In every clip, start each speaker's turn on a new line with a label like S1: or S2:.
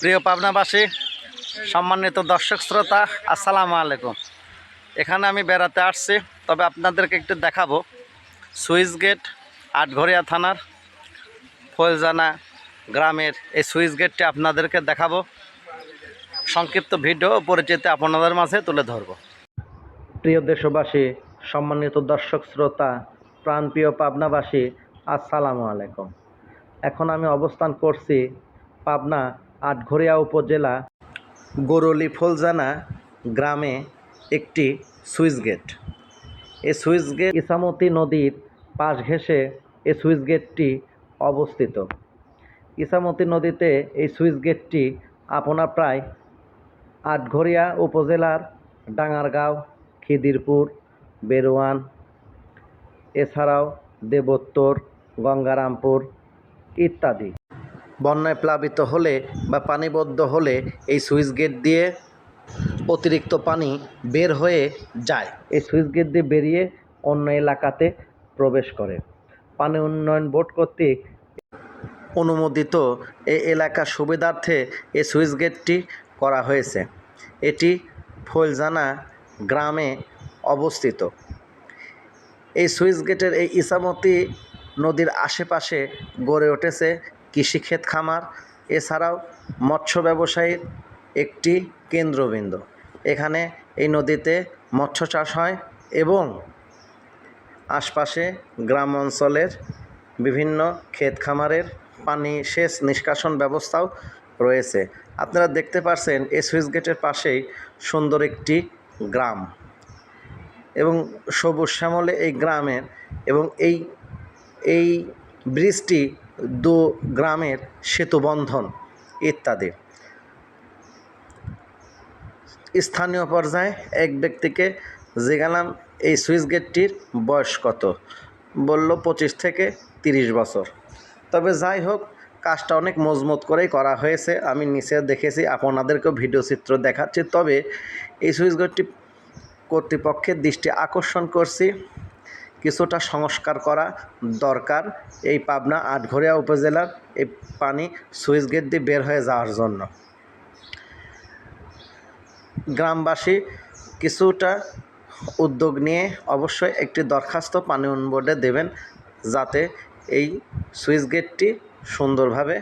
S1: প্রিয় পাবনাবাসী, সম্মানিত দর্শক শ্রোতা, আসসালামু আলাইকুম। এখানে আমি বেড়াতে আসছি, তবে আপনাদেরকে একটু দেখাবো। সুইচ গেট, আটঘরিয়া থানার ফলজানা গ্রামের এই সুইচ গেটটি আপনাদেরকে দেখাবো। সংক্ষিপ্ত ভিডিও পরিচিতি আপনাদের মাঝে তুলে ধরব। প্রিয় দেশবাসী, সম্মানিত দর্শক শ্রোতা, প্রাণপ্রিয় পাবনাবাসী, আসসালামু আলাইকুম। এখন আমি অবস্থান করছি পাবনা আটঘরিয়া উপজেলা গরলি ফলজানা গ্রামে একটি সুইচ গেট। এই সুইচ গেট ইসামতি নদীর পাশ ঘেঁষে এই সুইচ গেটটি অবস্থিত। ইসামতি নদীতে এই সুইচ গেটটি আপনার প্রায় আটঘরিয়া উপজেলার ডাঙ্গারগাঁও খিদিরপুর, বেরোয়ান, এছাড়াও দেবোত্তর, গঙ্গারামপুর ইত্যাদি। বন্যায় প্লাবিত হলে বা পানিবদ্ধ হলে এই সুইচ গেট দিয়ে অতিরিক্ত পানি বের হয়ে যায়। এই সুইচ গেট দিয়ে বেরিয়ে অন্য এলাকাতে প্রবেশ করে। পানি উন্নয়ন বোর্ড কর্তৃক অনুমোদিত এই এলাকার সুবিধার্থে এই সুইচ গেটটি করা হয়েছে। এটি ফলজানা গ্রামে অবস্থিত। এই সুইচ গেটের এই ইসামতি নদীর আশেপাশে গড়ে উঠেছে কৃষিক্ষেত খামার, এছাড়াও মৎস্য ব্যবসায়ীর একটি কেন্দ্রবিন্দু। এখানে এই নদীতে মৎস্য চাষ হয় এবং আশপাশে গ্রাম অঞ্চলের বিভিন্ন ক্ষেত খামারের পানি সেচ নিষ্কাশন ব্যবস্থাও রয়েছে। আপনারা দেখতে পাচ্ছেন এই সুইচ গেটের পাশেই সুন্দর একটি গ্রাম এবং সবুজ শ্যামলে এই গ্রামের এবং এই এই ব্রিজটি দু গ্রামের সেতুবন্ধন ইত্যাদি। স্থানীয় পর্যায়ে এক ব্যক্তিকে জিজ্ঞালাম এই সুইচ গেটটির বয়স কত? বলল, পঁচিশ থেকে তিরিশ বছর। তবে যাই হোক, কাজটা অনেক মজবুত করেই করা হয়েছে। আমি নিচে দেখেছি, আপনাদেরকেও ভিডিও চিত্র দেখাচ্ছি। তবে এই সুইচ গেটটি কর্তৃপক্ষের দৃষ্টি আকর্ষণ করছি। কিছুটা সংস্কার করা দরকার এই পাবনা আটঘরিয়া উপজেলার এই পানি সুইচ গেট দিয়ে বের হয়ে যাওয়ার জন্য। গ্রামবাসী কিছুটা উদ্যোগ নিয়ে অবশ্যই একটি দরখাস্ত পানি বোর্ডে দেবেন যাতে এই সুইচ গেটটি সুন্দরভাবে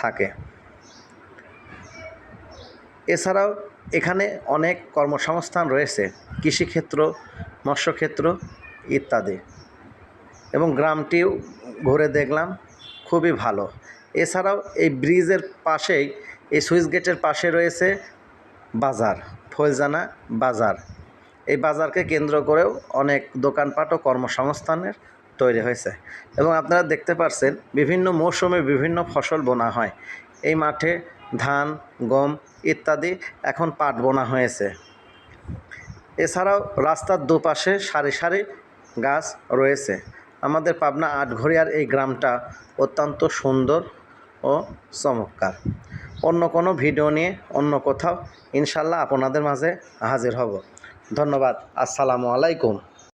S1: থাকে। এছাড়াও এখানে অনেক কর্মসংস্থান রয়েছে, কৃষিক্ষেত্র, মৎস্যক্ষেত্র ইত্যাদি। এবং গ্রামটিও ঘুরে দেখলাম, খুবই ভালো। এছাড়াও এই ব্রিজের পাশেই, এই সুইচ গেটের পাশে রয়েছে বাজার, ফলজানা বাজার। এই বাজারকে কেন্দ্র করেও অনেক দোকানপাট ও কর্মসংস্থানের তৈরি হয়েছে। এবং আপনারা দেখতে পাচ্ছেন বিভিন্ন মৌসুমে বিভিন্ন ফসল বোনা হয়। এই মাঠে ধান, গম ইত্যাদি এখন পাট বোনা হয়েছে। এছাড়াও রাস্তার দুপাশে সারি সারি গাছ রয়েছে। আমাদের পাবনা আটঘরিয়ার এই গ্রামটা অত্যন্ত সুন্দর ও চমৎকার। অন্য কোনো ভিডিও নিয়ে অন্য কোথাও ইনশাল্লাহ আপনাদের মাঝে হাজির হব। ধন্যবাদ। আসসালামু আলাইকুম।